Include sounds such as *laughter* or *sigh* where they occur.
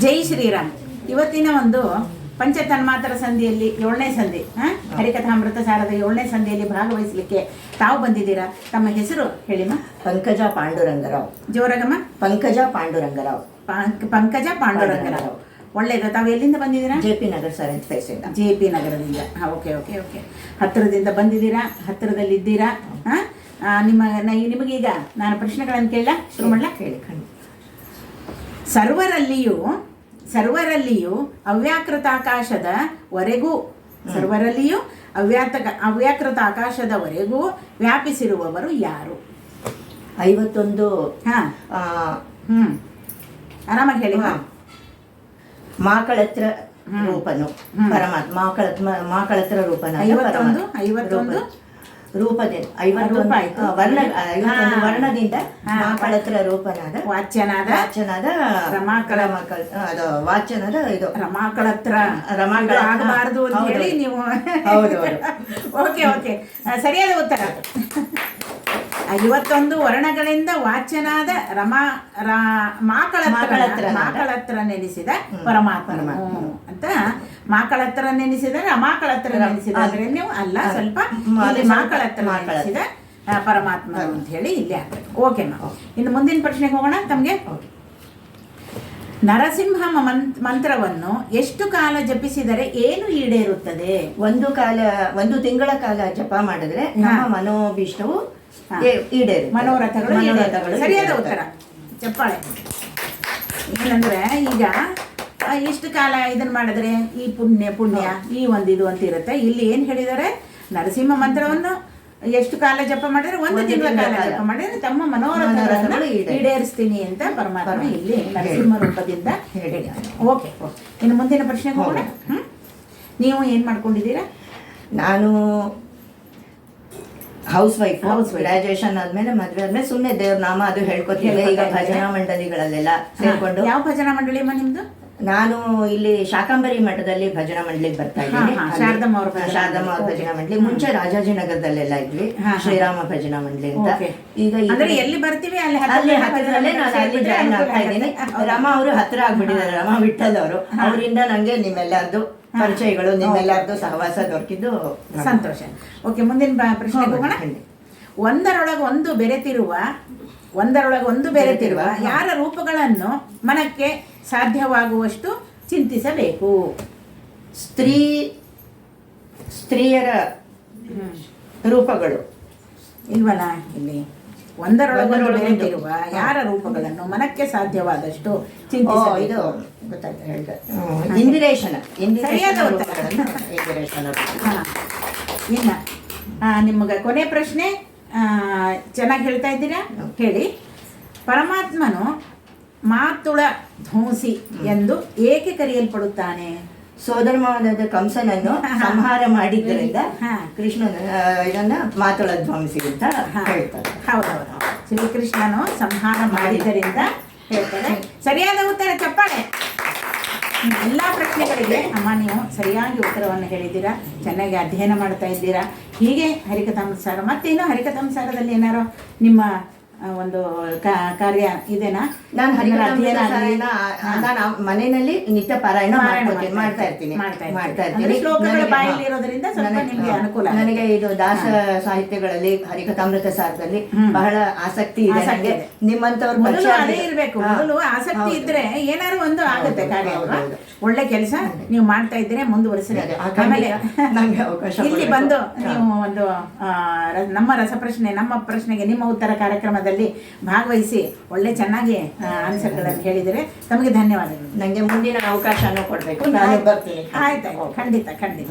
ಜೈ ಶ್ರೀರಾಮ್. ಇವತ್ತಿನ ಒಂದು ಪಂಚತನ್ಮಾತರ ಸಂಧಿಯಲ್ಲಿ ಏಳನೇ ಸಂಧಿ ಹಾಂ? ಹರಿಕಥಾಮೃತ ಸಾರದ ಏಳನೇ ಸಂಧಿಯಲ್ಲಿ ಭಾಗವಹಿಸಲಿಕ್ಕೆ ತಾವು ಬಂದಿದ್ದೀರಾ? ತಮ್ಮ ಹೆಸರು ಹೇಳಿಮ್ಮ ಪಂಕಜ ಪಾಂಡುರಂಗರಾವ್. ಜೋರಗಮ್ಮ. ಪಂಕಜ ಪಾಂಡುರಂಗರಾವ್. ಪಂಕ್- ಪಂಕಜ ಪಾಂಡುರಂಗರಾವ್. ಒಳ್ಳೇದು. ತಾವು ಎಲ್ಲಿಂದ ಬಂದಿದ್ದೀರಾ? ಜೆ ಪಿ ನಗರ್ ಸರ್ ಫೇಸಿಂದ ಜೆ ಪಿ ನಗರದಿಂದ. ಹಾಂ ಓಕೆ ಓಕೆ ಓಕೆ. ಹತ್ತಿರದಿಂದ ಬಂದಿದ್ದೀರಾ? ಹತ್ತಿರದಲ್ಲಿದ್ದೀರಾ? ಹಾಂ? ನಿಮ್ಮ ನಿಮಗೀಗ ನಾನು ಪ್ರಶ್ನೆಗಳನ್ನು ಕೇಳ ಶುರು ಮಾಡಲ? ಕೇಳಿ ಸರ್ವರಲ್ಲಿಯೂ ಸರ್ವರಲ್ಲಿಯೂ ಅವ್ಯಾಕೃತ ಆಕಾಶದ ವರೆಗೂ ಸರ್ವರಲ್ಲಿಯೂ ಅವ್ಯಾತಕ ಅವ್ಯಾಕೃತ ಆಕಾಶದವರೆಗೂ ವ್ಯಾಪಿಸಿರುವವರು ಯಾರು ಐವತ್ತೊಂದು ಹಾ ಹ್ಮ್ ಆರಾಮಾಗಿ ಹೇಳಿ ಹಾ. ಮಾಕಳತ್ರ ರೂಪನು. ಪರಮಾತ್ಮ ಮಾಕಳ ಮಾಕಳತ್ರ ರೂಪನ ಐವತ್ತೊಂದು, ಐವತ್ತೊಂದು? ರೂಪದಿಂದ ಐವತ್ತು ರೂಪ ಆಯ್ತು. ಆ, ವರ್ಣ. ವರ್ಣದಿಂದ ಹಾ. ರೂಪನಾದ ವಾಚ್ಯನಾದ ವಾಚ್ಯನಾದ ರಮಾಕಳ ಮಕ್ಕಳ ಅದು ವಾಚ್ಯನಾದ ಇದು ರಮಾಕಳತ್ರ ರಮಾಕಳ ಆಗಬಾರದು ಅಂತ ಹೇಳಿ ನೀವು ಹೌದು. ಓಕೆ ಓಕೆ ಸರಿಯಾದ ಉತ್ತರ ಐವತ್ತೊಂದು ವರ್ಣಗಳಿಂದ ವಾಚನಾದ ರಮಾ ರಾ ಮಾಕಳತ್ರ ಮಾಕಳತ್ರ ಮಾಕಳತ್ರ ನೆನೆಸಿದ ಪರಮಾತ್ಮ. ಅಂತ ಮಾಕಳತ್ರ ನೆನೆಸಿದ ರಮಾಕಳತ್ರ ನೆನೆಸಿದ ಅಂದ್ರೆ ನೀವು ಅಲ್ಲ. ಸ್ವಲ್ಪ ಮಾಕಳತ್ರ. ನೆನೆಸಿದ ಪರಮಾತ್ಮ ಅಂತ ಹೇಳಿ ಇಲ್ಲಿ ಆಗ್ತದೆ ಓಕೆ ಮಾ ಇನ್ನು ಮುಂದಿನ ಪ್ರಶ್ನೆಗೆ ಹೋಗೋಣ ತಮಗೆ. ನರಸಿಂಹ ಮಂತ್ರವನ್ನು ಎಷ್ಟು ಕಾಲ ಜಪಿಸಿದರೆ ಏನು ಈಡೇರುತ್ತದೆ? ಒಂದು ಕಾಲ ಒಂದು ತಿಂಗಳ ಕಾಲ ಜಪ ಮಾಡಿದ್ರೆ ನಮ್ಮ. ಮನೋಭೀಷ್ಟವು ಮನೋರಥಗಳು ಮನೋರಥಗಳು ಸರಿಯಾದ. ಉತ್ತರ. ಚಪ್ಪಾಳೆ. ಏನಂದ್ರೆ ಈಗ ಇಷ್ಟು ಕಾಲ ಇದನ್ನ ಮಾಡಿದ್ರೆ ಈ ಪುಣ್ಯ ಪುಣ್ಯ ಈ ಒಂದು ಇದು ಅಂತ ಇರುತ್ತೆ. ಇಲ್ಲಿ ಏನ್ ಹೇಳಿದ್ದಾರೆ? ನರಸಿಂಹ ಮಂತ್ರವನ್ನು ಎಷ್ಟು ಕಾಲ ಜಪ ಮಾಡಿದ್ರೆ? ಒಂದು ತಿಂಗಳ ಕಾಲ. ಜಪ ಮಾಡಿದ್ರೆ ತಮ್ಮ ಮನೋರಥಗಳನ್ನು ಈಡೇರಿಸ್ತೀನಿ ಅಂತ ಪರಮಾತ್ಮ ಇಲ್ಲಿ ನರಸಿಂಹ ರೂಪದಿಂದ ಹೇಳಿದ್ದಾರೆ. ಓಕೆ. ಇನ್ನು ಮುಂದಿನ ಪ್ರಶ್ನೆ ಹೋಗೋಣ. ಹ್ಮ್? ನೀವು ಏನ್ ಮಾಡ್ಕೊಂಡಿದ್ದೀರಾ? ನಾನು ಹೌಸ್ ವೈಫ್ ಹೌಸ್. ಗ್ರಾಜುಯೇಷನ್ ಆದ್ಮೇಲೆ ಮದ್ವೆ ಆದ್ಮೇಲೆ ಸುಮ್ಮನೆ ದೇವ್ರ ನಾಮ ಅದು ಹೇಳ್ಕೊತೀವಿ ಈಗ ಭಜನಾ ಮಂಡಳಿಗಳಲ್ಲೆಲ್ಲ ಸೇರ್ಕೊಂಡು. ಯಾವ ಭಜನಾ ಮಂಡಳಿ ಅಮ್ಮ ನಿಮ್ದು? ನಾನು ಇಲ್ಲಿ ಶಾಕಾಂಬರಿ ಮಠದಲ್ಲಿ ಭಜನಾ ಮಂಡಳಿಗೆ ಬರ್ತಾ ಇದ್ದೀನಿ. ಶಾರದಮ್ಮ ಅವ್ರ ಭಜನಾ ಶಾರದಮ್ಮ ಅವ್ರ ಮಂಡಳಿ. ಭಜನಾ ಮಂಡಳಿ. ಮುಂಚೆ ರಾಜಾಜಿನಗರದಲ್ಲೆಲ್ಲ ಇದ್ವಿ. ಶ್ರೀರಾಮ ಭಜನಾ ಮಂಡಳಿ ಅಂತ. ಈಗ ಎಲ್ಲಿ ಬರ್ತೀವಿ? ಅಲ್ಲಿ ಹತ್ತಿರದಲ್ಲೇ ನಾನು ಅಲ್ಲಿ ಜಾಯ್ನ್ ಆಗ್ತಾ ಇದ್ದೀನಿ. ರಮಾ ಅವರು ಹತ್ರ ಆಗ್ಬಿಟ್ಟಿದ್ದಾರೆ. ರಾಮ ವಿಠಲ್ ಅವರು. ಅವರಿಂದ ನಂಗೆ ನಿಮ್ಮೆಲ್ಲರದು ಪರಿಚಯಗಳು ನಿಮ್ಮೆಲ್ಲರದ್ದು ಸಹವಾಸ ದೊರಕಿದ್ದು ಸಂತೋಷ. ಓಕೆ ಮುಂದಿನ ಪ್ರಶ್ನೆ ಹೋಗೋಣ, ಒಂದರೊಳಗೆ ಒಂದು ಬೆರೆತಿರುವ ಒಂದರೊಳಗೆ ಒಂದು ಬೆರೆತಿರುವ ಯಾರ ರೂಪಗಳನ್ನು ಮನಕ್ಕೆ ಸಾಧ್ಯವಾಗುವಷ್ಟು ಚಿಂತಿಸಬೇಕು? ಸ್ತ್ರೀ ಸ್ತ್ರೀಯರ ರೂಪಗಳು. ಇಲ್ವಲ್ಲ? ಇಲ್ಲಿ. ಒಂದರೊಳಗೊಂದು ಒಂದರೊಳಗೊಂದು. ಬೆರೆತಿರುವ ಯಾರ ರೂಪಗಳನ್ನು ಮನಕ್ಕೆ ಸಾಧ್ಯವಾದಷ್ಟು ಚಿಂತಿಸಬೇಕು ಇದು ಗೊತ್ತಾಯ್ತು ಹೇಳಿದೆ ಆ, ನಿಮಗೆ ಕೊನೆ ಪ್ರಶ್ನೆ ಚೆನ್ನಾಗಿ ಹೇಳ್ತಾ ಇದ್ದೀರಾ? ಹೇಳಿ. ಪರಮಾತ್ಮನು ಮಾತುಳ ಧ್ವಂಸಿ ಎಂದು ಏಕೆ ಕರೆಯಲ್ಪಡುತ್ತಾನೆ? ಸೋದರಮಾವಾದ ಕಂಸನನ್ನು *laughs* ಸಂಹಾರ ಮಾಡಿದ್ದರಿಂದ ಹಾ. ಕೃಷ್ಣನ ಇದನ್ನ ಮಾತುಳ ಧ್ವಂಸಿ ಅಂತ. ಹೇಳ್ತಾರೆ. ಹೌದೌದು. ಶ್ರೀಕೃಷ್ಣನು ಸಂಹಾರ ಮಾಡಿದ್ದರಿಂದ ಹೇಳ್ತಾರೆ. ಸರಿಯಾದ ಉತ್ತರ ಚಪ್ಪಾಳೆ. ಎಲ್ಲ ಪ್ರಶ್ನೆಗಳಿಗೆ ಅಮ್ಮ, ನೀವು ಸರಿಯಾಗಿ ಉತ್ತರವನ್ನು ಹೇಳಿದ್ದೀರಾ? ಚೆನ್ನಾಗಿ ಅಧ್ಯಯನ ಮಾಡ್ತಾ ಇದ್ದೀರಾ? ಹೀಗೆ ಹರಿಕಥಾಂಸಾರ ಮತ್ತೇನು ಹರಿಕಥಾಂಸಾರದಲ್ಲಿ ಏನಾರೋ ನಿಮ್ಮ ಒಂದು ಕಾರ್ಯ ಇದೆನಾ? ನಾನು ನಾನು ಮನೆಯಲ್ಲಿ ನಿತ್ಯ ಪಾರಾಯಣ ಮಾಡ್ತಾ ಇರ್ತೀನಿ ಮಾಡ್ತಾ ಇರ್ತೀನಿ. ಇರೋದ್ರಿಂದ ನನಗೆ- ನಿಮ್ಗೆ ಅನುಕೂಲ ನನಗೆ ಇದು ದಾಸ ಸಾಹಿತ್ಯಗಳಲ್ಲಿ ಹರಿಕಥಾಮೃತ ಸಾರದಲ್ಲಿ. ಬಹಳ ಆಸಕ್ತಿ ಇದೆ ನನಗೆ. ನಿಮ್ಮಂತವ್ರ ಅದೇ. ಇರಬೇಕು. ಮೊದಲು ಆಸಕ್ತಿ. ಇದ್ರೆ ಏನಾದ್ರು ಒಂದು ಆಗುತ್ತೆ ಕಾರ್ಯ. ಒಳ್ಳೆ ಕೆಲಸ. ನೀವು ಮಾಡ್ತಾ ಇದ್ರೆ ಮುಂದುವರಿಸಿರಿ. ಅದೇ, ಆಮೇಲೆ ನನಗೆ ನಂಗೆ ಅವಕಾಶ ಇಲ್ಲಿ ಬಂದು ನೀವು ಒಂದು ನಮ್ಮ ರಸಪ್ರಶ್ನೆ ನಮ್ಮ ಪ್ರಶ್ನೆಗೆ ನಿಮ್ಮ ಉತ್ತರ ಕಾರ್ಯಕ್ರಮದಲ್ಲಿ ಭಾಗವಹಿಸಿ ಒಳ್ಳೆ ಚೆನ್ನಾಗಿ ಆನ್ಸರ್ಗಳನ್ನು ಹೇಳಿದರೆ ತಮಗೆ ಧನ್ಯವಾದಗಳು. ನನಗೆ ಮುಂದಿನ ಅವಕಾಶನೂ ಕೊಡಬೇಕು ನಾನು ಬರ್ತೀನಿ. ಆಯ್ತಾಯ್ತು. ಖಂಡಿತ ಖಂಡಿತ.